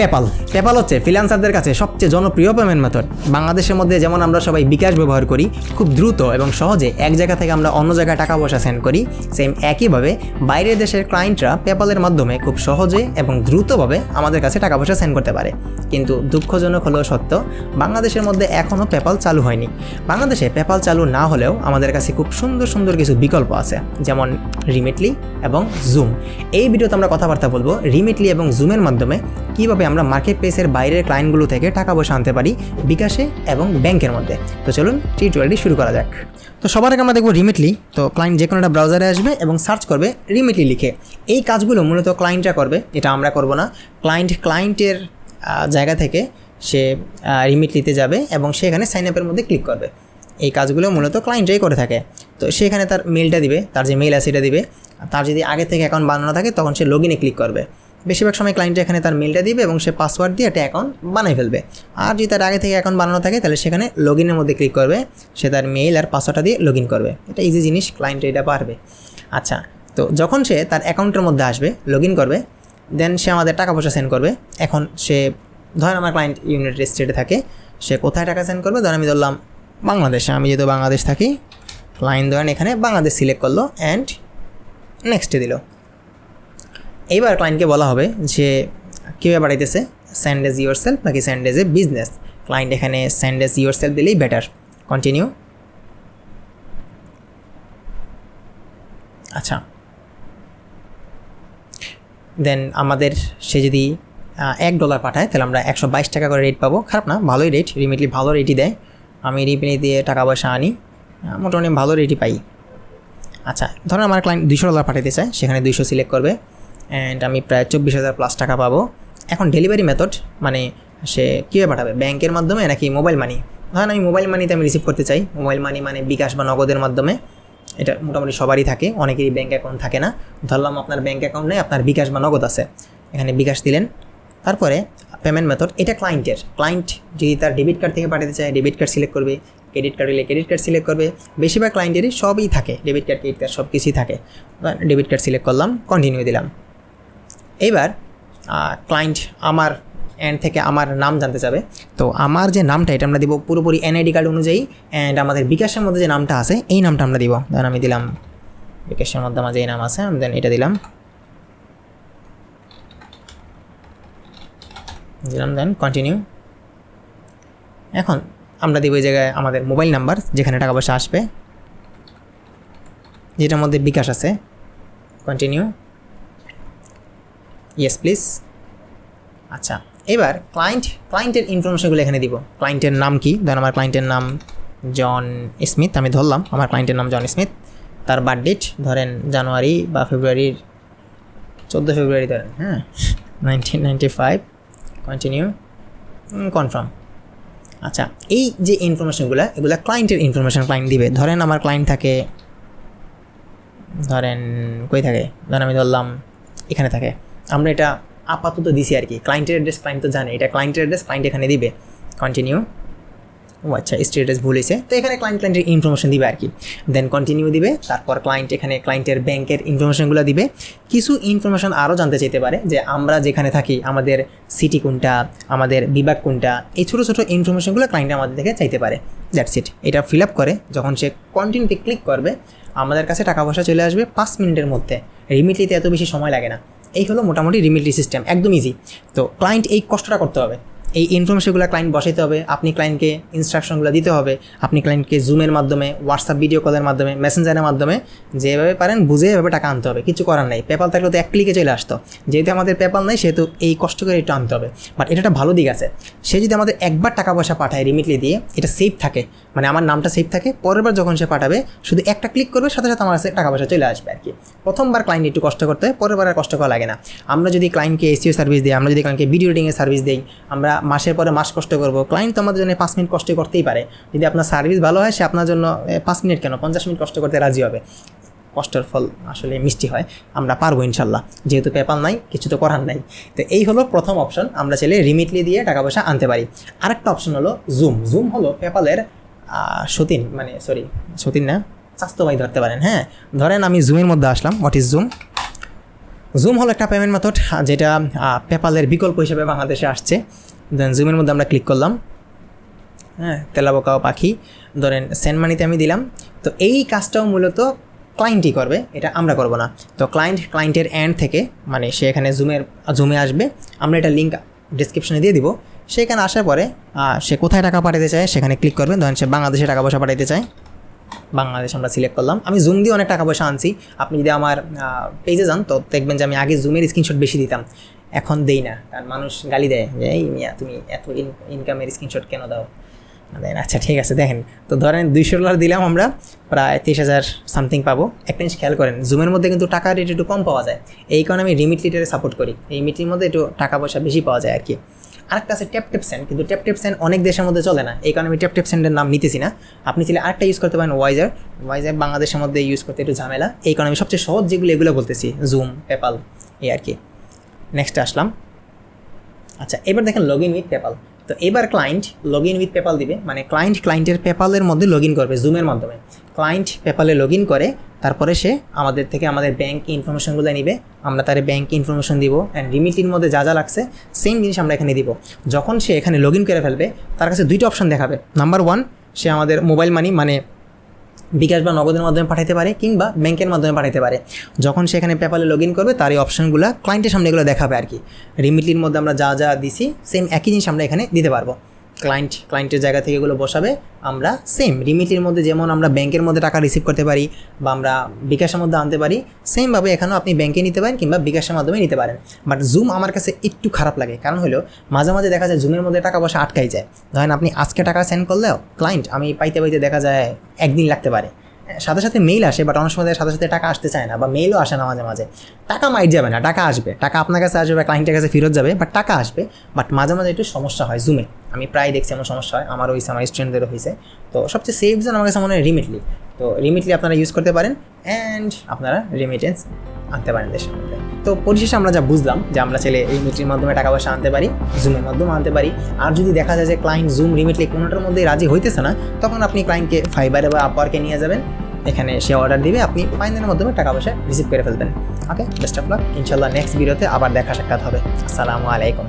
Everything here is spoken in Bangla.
পেপাল পেপাল হচ্ছে ফ্রিল্যান্সারদের কাছে সবচেয়ে জনপ্রিয় পেমেন্ট মেথড বাংলাদেশের মধ্যে যেমন আমরা সবাই বিকাশ ব্যবহার করি, খুব দ্রুত এবং সহজে এক জায়গা থেকে আমরা অন্য জায়গায় টাকা পয়সা সেন্ড করি সেম একইভাবে বাইরের দেশের ক্লায়েন্টরা পেপালের মাধ্যমে খুব সহজে এবং দ্রুতভাবে আমাদের কাছে টাকা পয়সা সেন্ড করতে পারে। কিন্তু দুঃখজনক হলেও সত্য, বাংলাদেশের মধ্যে এখনও পেপাল চালু হয়নি। বাংলাদেশে পেপাল চালু না হলেও আমাদের কাছে খুব সুন্দর সুন্দর কিছু বিকল্প আছে, যেমন রিমিটলি এবং জুম এই ভিডিওতে আমরা কথাবার্তা বলব রিমিটলি এবং জুমের মাধ্যমে কীভাবে আমরা মার্কেট প্লেসের বাইরের ক্লায়েন্টগুলো থেকে টাকা পয়সা আনতে পারি বিকাশে এবং ব্যাংকের মধ্যে। তো চলুন টিউটোরিয়ালটি শুরু করা যাক। তো সবার আগে আমরা দেখব রিমিটলি তো ক্লায়েন্ট যে কোনো একটা ব্রাউজারে আসবে এবং সার্চ করবে রিমিটলি লিখে। এই কাজগুলো মূলত ক্লায়েন্টরা করবে, এটা আমরা করব না। ক্লায়েন্ট ক্লায়েন্টের জায়গা থেকে সে রিমিটলিতে যাবে এবং সেখানে সাইন আপের মধ্যে ক্লিক করবে। এই কাজগুলো মূলত ক্লায়েন্টরাই করে থাকে। তো সেখানে তার মেলটা দিবে, তার যে মেল আছে সেটা দিবে। তার যদি আগে থেকে অ্যাকাউন্ট বানানো থাকে, তখন সে লগ ইনে ক্লিক করবে। বেশিরভাগ সময় ক্লায়েন্ট এখানে তার মেলটা দিবে এবং সে পাসওয়ার্ড দিয়ে একটা অ্যাকাউন্ট বানিয়ে ফেলবে। আর যদি তার আগে থেকে অ্যাকাউন্ট বানানো থাকে, তাহলে সেখানে লগ মধ্যে ক্লিক করবে। সে তার মেইল আর পাসওয়ার্ডটা দিয়ে লগ ইন করবে। এটা ইজি জিনিস ক্লায়েন্ট এটা পারবে। আচ্ছা তো যখন সে তার অ্যাকাউন্টের মধ্যে আসবে লগ ইন করবে দেন সে আমাদের টাকা পয়সা সেন্ড করবে। এখন সে ধরেন আমার ক্লায়েন্ট ইউনাইটেড স্টেটে থাকে, সে কোথায় টাকা সেন্ড করবে? ধরেন আমি ধরলাম বাংলাদেশে, আমি যেহেতু বাংলাদেশ থাকি ক্লায়েন্ট ধরেন এখানে বাংলাদেশ সিলেক্ট করল অ্যান্ড নেক্সটে দিল। এইবার ক্লায়েন্টকে বলা হবে যে, কীভাবে বাড়াইতেছে? স্যান্ড এজ ইউর সেলফ নাকি send as a business client এখানে স্যান্ড এজ ইউর সেলফ দিলেই বেটার কন্টিনিউ আচ্ছা। দেন আমাদের সে যদি এক ডলার পাঠায়, তাহলে আমরা একশো বাইশ টাকা করে রেট পাবো। খারাপ না, ভালোই রেট রিমিটলি ভালো রেটই দেয়। আমি রিমিটলি দিয়ে টাকা পয়সা আনি মোটামুটি ভালো রেটই পাই। আচ্ছা ধরুন আমার ক্লায়েন্ট দুশো ডলার পাঠাতে চায়, সেখানে দুইশো সিলেক্ট করবে। অ্যান্ড আমি প্রায় চব্বিশ হাজার প্লাস টাকা পাবো। এখন ডেলিভারি মেথড মানে সে কীভাবে পাঠাবে? ব্যাংকের মাধ্যমে নাকি মোবাইল মানি ধরেন আমি মোবাইল মানিতে আমি রিসিভ করতে চাই। মোবাইল মানি মানে বিকাশ বা নগদের মাধ্যমে। এটা মোটামুটি সবারই থাকে, অনেকেরই ব্যাঙ্ক অ্যাকাউন্ট থাকে না। ধরলাম আপনার ব্যাঙ্ক অ্যাকাউন্ট নেই, আপনার বিকাশ বা নগদ আছে। এখানে বিকাশ দিলেন। তারপরে পেমেন্ট মেথড এটা ক্লায়েন্টের ক্লায়েন্ট যদি তার ডেবিট কার্ড থেকে পাঠাতে চায় ডেবিট কার্ড সিলেক্ট করবে ক্রেডিট কার্ড হলে ক্রেডিট কার্ড সিলেক্ট করবে। বেশিরভাগ ক্লায়েন্টেরই সবই থাকে। ডেবিট কার্ড ক্রেডিট কার্ড সব কিছুই থাকে ডেবিট কার্ড সিলেক্ট করলাম কন্টিনিউ দিলাম। এইবার ক্লায়েন্ট আমার অ্যান্ড থেকে আমার নাম জানতে চাবে। তো আমার যে নামটা, এটা আমরা দিব পুরোপুরি এনআইডি কার্ড অনুযায়ী অ্যান্ড আমাদের বিকাশের মধ্যে যে নামটা আছে, এই নামটা আমরা দিব। ধরেন আমি দিলাম, বিকাশের মধ্যে আমার যে নাম আছে, আমি দেন এটা দিলাম। দিলাম দেন কন্টিনিউ এখন আমরা দিব এই জায়গায় আমাদের মোবাইল নাম্বার যেখানে টাকা পয়সা আসবে, যেটার মধ্যে বিকাশ আছে। কন্টিনিউ ইয়েস প্লিজ আচ্ছা এবার ক্লায়েন্ট ক্লায়েন্টের ইনফরমেশনগুলো এখানে দিব। ক্লায়েন্টের নাম কি? ধরেন আমার ক্লায়েন্টের নাম জন স্মিথ আমি ধরলাম, আমার ক্লায়েন্টের নাম জন স্মিথ তার বার্থ ডেট ধরেন জানুয়ারি বা ফেব্রুয়ারির চোদ্দ ফেব্রুয়ারি, ধরেন হ্যাঁ? Nineteen ninety five continue confirm আচ্ছা এই যে ইনফরমেশনগুলো এগুলো ক্লায়েন্টের ইনফরমেশন ক্লায়েন্ট দিবে। ধরেন আমার ক্লায়েন্ট থাকে, ধরেন, কই থাকে? ধরেন আমি ধরলাম, এখানে থাকে। আমরা এটা আপাতত দিছি আর কি। ক্লায়েন্টের অ্যাড্রেস ক্লায়েন্ট তো জানে, এটা ক্লায়েন্টের অ্যাড্রেস ক্লায়েন্ট এখানে দিবে। কন্টিনিউ ও আচ্ছা স্টেটাস ভুল হয়েছে। তো এখানে ক্লায়েন্ট ক্লায়েন্টের ইনফরমেশন দিবে আর কি। দেন কন্টিনিউ দিবে, তারপর ক্লায়েন্ট এখানে ক্লায়েন্টের ব্যাংকের ইনফরমেশনগুলো দিবে। কিছু ইনফরমেশন আরও জানতে চাইতে পারে, যে আমরা যেখানে থাকি, আমাদের সিটি কোনটা, আমাদের বিভাগ কোনটা, এই ছোটো ছোটো ইনফরমেশনগুলো ক্লায়েন্ট আমাদের থেকে চাইতে পারে। দ্যাটস ইট এটা ফিল আপ করে, যখন সে কন্টিনিউতে ক্লিক করবে, আমাদের কাছে টাকা পয়সা চলে আসবে পাঁচ মিনিটের মধ্যে। রিমিটলিতে এত বেশি সময় লাগে না। এই হলো মোটামুটি রিমিডি সিস্টেম একদম ইজি তো ক্লায়েন্ট এই কষ্টটা করতে হবে। এই ইনফরমেশনগুলো ক্লায়েন্ট বসাইতে হবে, আপনি ক্লায়েন্টকে ইনস্ট্রাকশনগুলো দিতে হবে, আপনি ক্লায়েন্টকে জুমের মাধ্যমে হোয়াটসঅ্যাপ ভিডিও কলের মাধ্যমে মেসেঞ্জারের মাধ্যমে যেভাবে পারেন বুঝে এভাবে টাকা আনতে হবে, কিছু করার নাই। পেপাল থাকলে তো এক ক্লিকে চলে আসতো। যেহেতু আমাদের পেপাল নাই, সেহেতু এই কষ্ট করে একটু আনতে হবে। বাট এটা একটা ভালো দিক আছে। সে যদি আমাদের একবার টাকা পয়সা পাঠায় রিমিটলি দিয়ে, এটা সেফ থাকে। মানে আমার নামটা সেফ থাকে, পরের বার যখন সে পাঠাবে, শুধু একটা ক্লিক করবে, সাথে সাথে আমার কাছে টাকা পয়সা চলে আসবে আর কি প্রথমবার ক্লায়েন্ট একটু কষ্ট করতে হয়, পরের বার আর কষ্ট করা লাগে না। আমরা যদি ক্লায়েন্টকে এসিও সার্ভিস দিই, আমরা যদি ক্লায়েন্টকে ভিডিও এডিংয়ের সার্ভিস দিই, আমরা মাসের পরে মাস কষ্ট করব। ক্লায়েন্ট তো আমাদের জন্য পাঁচ মিনিট কষ্ট করতেই পারে। যদি আপনার সার্ভিস ভালো হয়, সে আপনার জন্য পাঁচ মিনিট কেন? পঞ্চাশ মিনিট কষ্ট করতে রাজি হবে। কষ্টের ফল আসলে মিষ্টি হয়। আমরা পারব ইনশাল্লাহ। যেহেতু পেপাল নাই, কিছু তো করার নাই। তো এই হলো প্রথম অপশন আমরা চাইলে রিমিটলি দিয়ে টাকা পয়সা আনতে পারি। আরেকটা অপশন হলো জুম জুম হলো পেপালের সতীন মানে সরি সতীন না? স্বাস্থ্য ভাই ধরতে পারেন হ্যাঁ? ধরেন আমি জুমের মধ্যে আসলাম। হোয়াট ইজ জুম জুম হলো একটা পেমেন্ট মেথড যেটা পেপালের বিকল্প হিসেবে বাংলাদেশে আসছে। দেন জুমের মধ্যে আমরা ক্লিক করলাম। হ্যাঁ তেলাবোকাও পাখি। ধরেন সেন্ড মানিতে আমি দিলাম। তো এই কাজটাও মূলত ক্লায়েন্টই করবে, এটা আমরা করব না। তো ক্লায়েন্ট ক্লায়েন্টের অ্যান্ড থেকে মানে সে এখানে জুমের জুমে আসবে, আমরা এটা লিঙ্ক ডিসক্রিপশনে দিয়ে দিব। সেখানে আসার পরে সে কোথায় টাকা পাঠাতে চায়, সেখানে ক্লিক করবে। ধরেন সে বাংলাদেশে টাকা পয়সা পাঠাতে চায়। বাংলাদেশ আমরা সিলেক্ট করলাম। আমি জুম দিয়ে অনেক টাকা পয়সা আনছি। আপনি যদি আমার পেজে যান, তো দেখবেন যে আমি আগে জুমের স্ক্রিনশট বেশি দিতাম। এখন দেই না। কারণ মানুষ গালি দেয় যে, এই মিয়া, তুমি এত ইনকামের স্ক্রিনশট কেন দাও? দেন আচ্ছা ঠিক আছে, দেখেন। তো ধরেন দুইশো ডলার দিলাম আমরা, প্রায় তেইশ হাজার সামথিং পাবো। একটা জিনিস খেয়াল করেন জুমের মধ্যে কিন্তু টাকা রেট একটু কম পাওয়া যায়। এই কারণে আমি রিমিট লিটারে সাপোর্ট করি। এই মিটির মধ্যে একটু টাকা পয়সা বেশি পাওয়া যায় আর কি। আরেকটা আছে ট্যাপ ট্যাপ স্যান্ড কিন্তু ট্যাপ ট্যাপ স্যান্ড অনেক দেশের মধ্যে চলে না। এই কারণে আমি ট্যাপ ট্যাপ স্যান্ডের নাম নিতেছি না। আপনি চাইলে আরেকটা ইউজ করতে পারেন ওয়াইজার ওয়াইজার বাংলাদেশের মধ্যে ইউজ করতে একটু ঝামেলা। এই কারণে আমি সবচেয়ে সহজ যেগুলো এগুলো বলতেছি জুম পেপাল এই আর কি। নেক্সট আসলাম। আচ্ছা এবার দেখেন লগ ইন উইথ পেপাল তো এবার client log in with PayPal দিবে মানে ক্লায়েন্ট ক্লায়েন্টের পেপালের মধ্যে লগ ইন করবে জুমের মাধ্যমে। ক্লায়েন্ট পেপালে লগ ইন করে, তারপরে সে আমাদের থেকে আমাদের ব্যাঙ্ক ইনফরমেশনগুলো নিবে, আমরা তার ব্যাঙ্ক ইনফরমেশন দিব অ্যান্ড রিমিটির মধ্যে যা যা লাগছে সেম জিনিস আমরা এখানে দিব। যখন সে এখানে লগ ইন করে ফেলবে, তার কাছে দুইটা অপশন দেখাবে। নাম্বার ওয়ান সে আমাদের মোবাইল মানি মানে বিকাশ বা নগদের মাধ্যমে পাঠাতে পারে কিংবা ব্যাংকের মাধ্যমে পাঠাতে পারে। যখন সেখানে পেপালে লগ ইন করবে, তার এই অপশনগুলো ক্লায়েন্টের সামনে এগুলো দেখাবে আর কি। রিমিটলির মধ্যে আমরা যা যা দিছি সেম একই জিনিস আমরা এখানে দিতে পারব। ক্লায়েন্ট ক্লায়েন্টের জায়গা থেকে এগুলো বসাবে, আমরা সেম রিমিটির মধ্যে যেমন আমরা ব্যাংকের মধ্যে টাকা রিসিভ করতে পারি বা আমরা বিকাশের মধ্যে আনতে পারি সেমভাবে এখানেও আপনি ব্যাংকে নিতে পারেন কিংবা বিকাশের মাধ্যমে নিতে পারেন। বাট জুম আমার কাছে একটু খারাপ লাগে, কারণ হলো মাঝে মাঝে দেখা যায় জুমের মধ্যে টাকা পয়সা আটকাই যায়। ধরেন আপনি আজকে টাকা সেন্ড করলেও ক্লায়েন্ট আমি পাইতে পাইতে দেখা যায় একদিন লাগতে পারে। সাথে সাথে মেইল আসে বাট অনেক সময় সাথে সাথে টাকা আসতে চায় না বা মেইলও আসে না মাঝে মাঝে। টাকা মাইট যাবে না, টাকা আসবে। টাকা আপনার কাছে আসবে বা ক্লায়েন্টের কাছে ফেরত যাবে বাট টাকা আসবে। বাট মাঝে মাঝে একটু সমস্যা হয় জুমে আমি প্রায় দেখছি এমন সমস্যা হয়, আমারও হয়েছে আমার স্টুডেন্টদেরও হয়েছে তো সবচেয়ে সেফ জোন আমার কাছে মনে হয় রিমিটলি তো রিমিটলি আপনারা ইউজ করতে পারেন অ্যান্ড আপনারা রেমিটেন্স আনতে পারেন দেশের মধ্যে। তো পরিশেষে আমরা যা বুঝলাম যে আমরা ছেলে রিমিটলির মাধ্যমে টাকা পয়সা আনতে পারি জুমের মাধ্যমে আনতে পারি। আর যদি দেখা যায় যে ক্লায়েন্ট জুম রিমিটলি কোনোটার মধ্যেই রাজি হইতেছে না, তখন আপনি ক্লায়েন্টকে ফাইবারে বা আপওয়ার্কে নিয়ে যাবেন। এখানে সে অর্ডার দিবে, আপনি পাইনের মাধ্যমে টাকা পয়সা রিসিভ করে ফেলবেন। ওকে বেস্ট অফ লাক ইনশাল্লাহ নেক্সট ভিডিওতে আবার দেখা সাক্ষাৎ হবে। আসসালামু আলাইকুম।